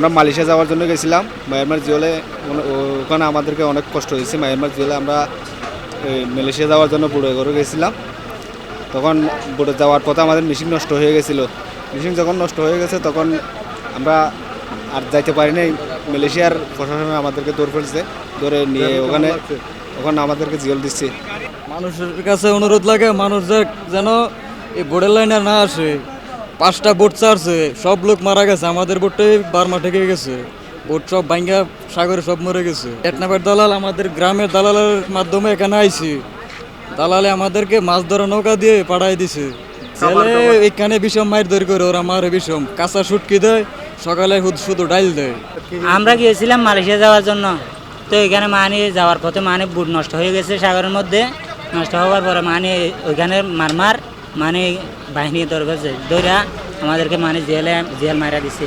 আমরা মালয়েশিয়া যাওয়ার জন্য গেছিলাম। মায়ানমার জিওলে ওখানে আমাদেরকে অনেক কষ্ট হয়েছে। মায়ানমার জিওলে আমরা মালয়েশিয়া যাওয়ার জন্য বুড়ে করে গেছিলাম। তখন বুড়ে যাওয়ার পথে আমাদের মেশিন নষ্ট হয়ে গেছিল। মেশিন যখন নষ্ট হয়ে গেছে তখন আমরা আর যাইতে পারি নাই। মালয়েশিয়ার প্রশাসন আমাদেরকে দৌড় ফেলছে। ধরে নিয়ে ওখানে ওখানে আমাদেরকে জিওল দিচ্ছে। মানুষের কাছে অনুরোধ লাগে মানুষ যেন এই বোর্ডের লাইনে না আসে। পাঁচটা বোট চারছে সব লোক মারা গেছে আমাদের বোটটাই বার্মা ঠেকে গেছে। বোট সব ভাঙ্গা সাগরে সব মরে গেছে। টেটনাপের দালাল আমাদের গ্রামের দালালের মাধ্যমে এখানে আইছি। দালালে আমাদেরকে মাছ ধরা নৌকা দিয়ে পাঠাই দিছে। ছেলে এখানে বিষম মায়ের দৌড় করে ওরা মারে বিষম। কাঁচা শুটকি দেয় সকালে শুধু ডাইল দেয়। আমরা গিয়েছিলাম মালয়েশিয়া যাওয়ার জন্য। তো এখানে মানে যাওয়ার পথে মানে বুট নষ্ট হয়ে গেছে সাগরের মধ্যে। নষ্ট হওয়ার পরে মানে ওইখানে মারমার। মানে বাহিনী দরকার দৌড়া আমাদেরকে মানে জেলে জেল মারা দিছে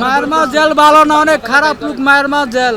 মায়ের মা জেল ভালো না অনেক খারাপ লোক মায়ের মা জেল।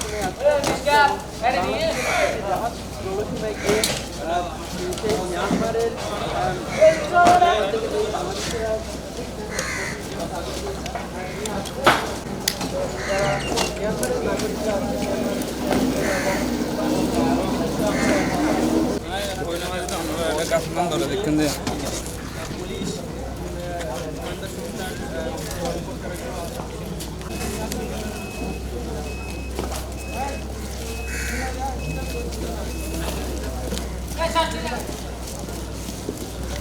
কাজ বন্ধ দেখেন Yeah.